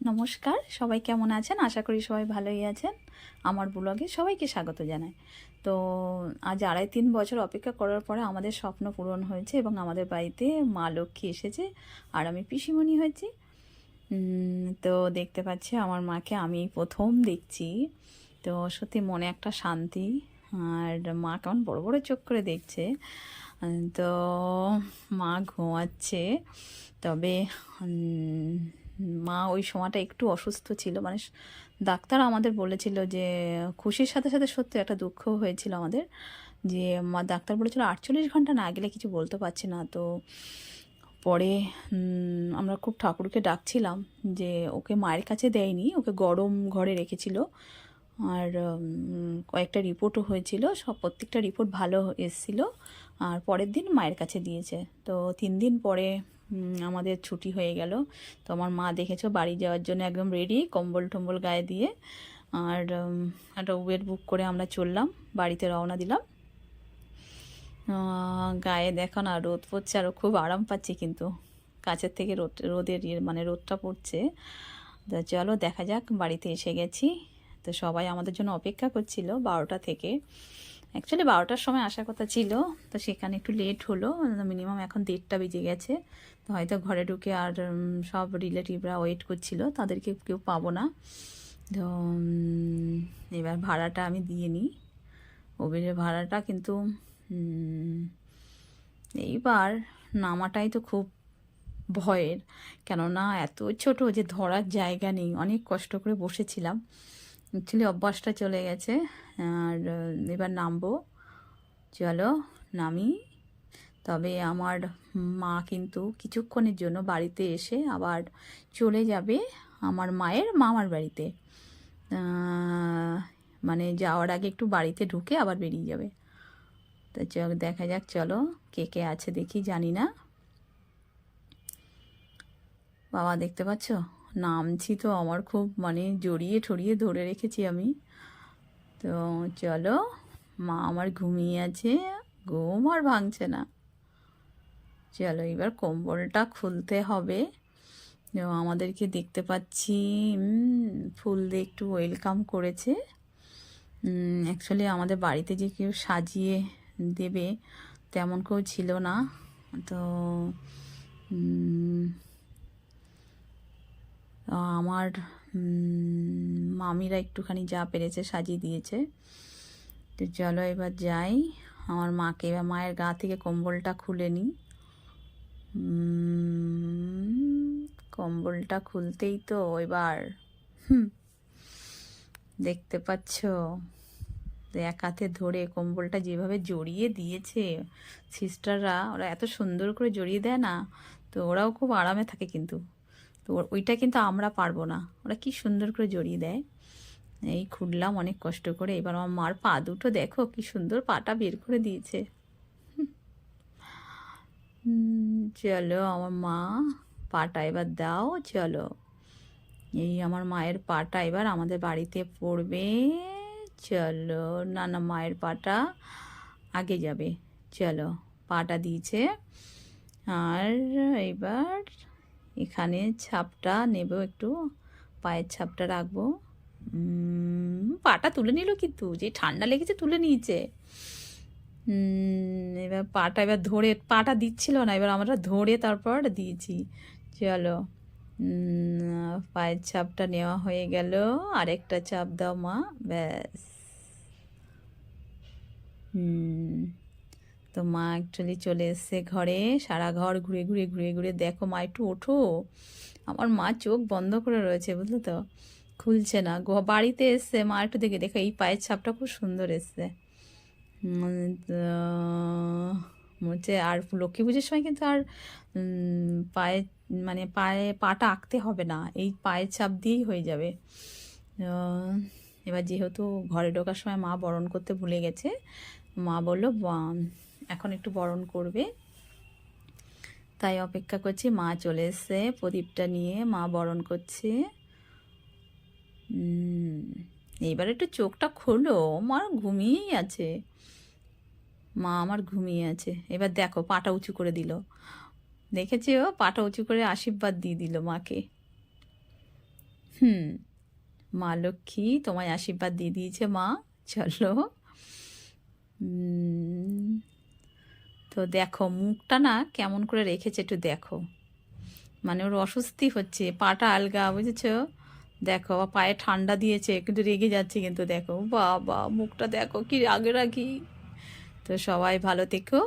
নমস্কার, সবাই কেমন আছেন? আশা করি সবাই ভালোই আছেন। আমার ব্লগে সবাইকে স্বাগত জানাই। তো আজ আড়াই তিন বছর অপেক্ষা করার পরে আমাদের স্বপ্ন পূরণ হয়েছে এবং আমাদের বাড়িতে মা লক্ষ্মী এসেছে আর আমি পিসিমণি হয়েছি। তো দেখতে পাচ্ছি আমার মাকে আমি প্রথম দেখছি। তো সত্যি মনে একটা শান্তি আর মা কেমন বড় বড় চোখ করে দেখছে। তো মা ঘুমাচ্ছে। তবে মা ওই সময়টা একটু অসুস্থ ছিল। মানে ডাক্তার আমাদের বলেছিল যে, খুশির সাথে সাথে সত্যি একটা দুঃখ হয়েছিল আমাদের। যে, মা ডাক্তার বলেছিল আটচল্লিশ ঘণ্টা না গেলে কিছু বলতে পারছি না। তো পরে আমরা খুব ঠাকুরকে ডাকছিলাম যে, ওকে মায়ের কাছে দেয়নি, ওকে গরম ঘরে রেখেছিল। আর কয়েকটা রিপোর্টও হয়েছিল, সব প্রত্যেকটা রিপোর্ট ভালো এসেছিল। আর পরের দিন মায়ের কাছে দিয়েছে। তো তিন দিন পরে আমাদের ছুটি হয়ে গেল। তো আমার মা দেখেছ, বাড়ি যাওয়ার জন্য একদম রেডি কম্বল টম্বল গায়ে দিয়ে। আর একটা উবের বুক করে আমরা চললাম, বাড়িতে রওনা দিলাম। গায়ে দেখো না, রোদ পড়ছে আরও খুব আরাম পাচ্ছি কিন্তু। কাছের থেকে রোদ, রোদের ইয়ে মানে রোদটা পড়ছে। তো চলো দেখা যাক, বাড়িতে এসে গেছি। তো সবাই আমাদের জন্য অপেক্ষা করছিল বারোটা থেকে। অ্যাকচুয়ালি বারোটার সময় আসার কথা ছিল, তো সেখানে একটু লেট হলো মিনিমাম এখন দেড়টা বেজে গেছে। তো হয়তো ঘরে ঢুকে আর সব রিলেটিভরা ওয়েট করছিল, তাদেরকে কেউ পাবো না। তো এবার ভাড়াটা আমি দিয়ে নিই। উবেরের ভাড়াটা কিন্তু এইবার নামাটাই তো খুব ভয়ের। কেননা এত ছোট যে ধরার জায়গা নেই, অনেক কষ্ট করে বসেছিলাম। অ্যাকচুয়ালি অভ্যাসটা চলে গেছে। আর এবার নামবো। চলো, নামি। তবে আমার মা কিন্তু কিছুক্ষণের জন্য বাড়িতে এসে আবার চলে যাবে আমার মায়ের মামার বাড়িতে। মানে যাওয়ার আগে একটু বাড়িতে ঢুকে আবার বেরিয়ে যাবে। তো চল, দেখা যাক, চলো, কে কে আছে দেখি, জানি না। বাবা, দেখতে পাচ্ছ? নামছি তো আমার খুব মানে জড়িয়ে ঠড়িয়ে ধরে রেখেছি আমি। তো চলো, মা আমার ঘুমিয়ে আছে, ঘুম আর ভাঙছে না। চলো এবার কম্বলটা খুলতে হবে। আমাদেরকে দেখতে পাচ্ছি ফুল দিয়ে একটু ওয়েলকাম করেছে। অ্যাকচুয়ালি আমাদের বাড়িতে যে কেউ সাজিয়ে দেবে, তেমন কেউ ছিল না। তো আমার মামিরা একটুখানি যা পেরেছে সাজিয়ে দিয়েছে। তো চলো এবার যাই। আমার মাকে এবার মায়ের গা থেকে কম্বলটা খুলে নিই কম্বলটা খুলতেই তো এবার। দেখতে পাচ্ছ? এক হাতে ধরে কম্বলটা যেভাবে জড়িয়ে দিয়েছে, সিস্টাররা, ওরা এত সুন্দর করে জড়িয়ে দেয় না, তো ওরাও খুব আরামে থাকে কিন্তু। তো ওইটা কিন্তু আমরা পারব না। ওরা কি সুন্দর করে জড়িয়ে দেয়। এই খুঁড়লাম অনেক কষ্ট করে। এবার আমার মার পা দুটো দেখো, কি সুন্দর পাটা বের করে দিয়েছে। চলো আমার মা পাটা এবার দাও, চলো। এই আমার মায়ের পাটা এবার আমাদের বাড়িতে পড়বে। চলো, না না, মায়ের পাটা আগে যাবে। চলো, পাটা দিয়েছে। আর এবার এখানে ছাপটা নেব একটু, পায়ের ছাপটা রাখব। পাটা তুলে নিল কিন্তু, যে ঠান্ডা লেগেছে তুলে নিয়েছে। এবার পাটা, এবার ধরে, পাটা দিচ্ছিল না, এবার আমরা ধরে তারপর দিয়েছি। চলো পায়ের ছাপটা নেওয়া হয়ে গেল, আরেকটা চাপ দাও মা, ব্যাস। হুম। তো মা অ্যাকচুয়ালি চলে এসছে ঘরে। সারা ঘর ঘুরে ঘুরে ঘুরে ঘুরে দেখো মা একটু ওঠো। আমার মা চোখ বন্ধ করে রয়েছে, বুঝলে তো? খুলছে না। বাড়িতে এসছে। মা একটু দেখে, দেখো এই পায়ের ছাপটা খুব সুন্দর এসছে। হচ্ছে আর লক্ষ্মী পুজোর সময় কিন্তু আর পায়ে মানে পায়ে পাটা আঁকতে হবে না। এই পায়ের ছাপ দিয়েই হয়ে যাবে। এবার যেহেতু ঘরে ঢোকার সময় মা বরণ করতে ভুলে গেছে, মা বলল এখন একটু বরণ করবে। তাই অপেক্ষা করছি, মা চলে এসছে, প্রদীপটা নিয়ে মা বরণ করছে। এইবার একটু চোখটা খোলো আমার ঘুমিয়েই আছে। মা আমার ঘুমিয়ে আছে। এবার দেখো, পাটা উঁচু করে দিল। দেখেছি? ও পাটা উঁচু করে আশীর্বাদ দিয়ে দিল মাকে। হুম, মা লক্ষ্মী তোমায় আশীর্বাদ দিয়ে দিয়েছে মা। চলো। তো দেখো, মুখটা না কেমন করে রেখেছে একটু দেখো। মানে ওর অস্বস্তি হচ্ছে, পাটা আলগা, বুঝেছ? দেখো পায়ে ঠান্ডা দিয়েছে, কিন্তু রেগে যাচ্ছে কিন্তু দেখো। বাবা, মুখটা দেখো কি রাগে রাখি তো সবাই ভালো থেকো।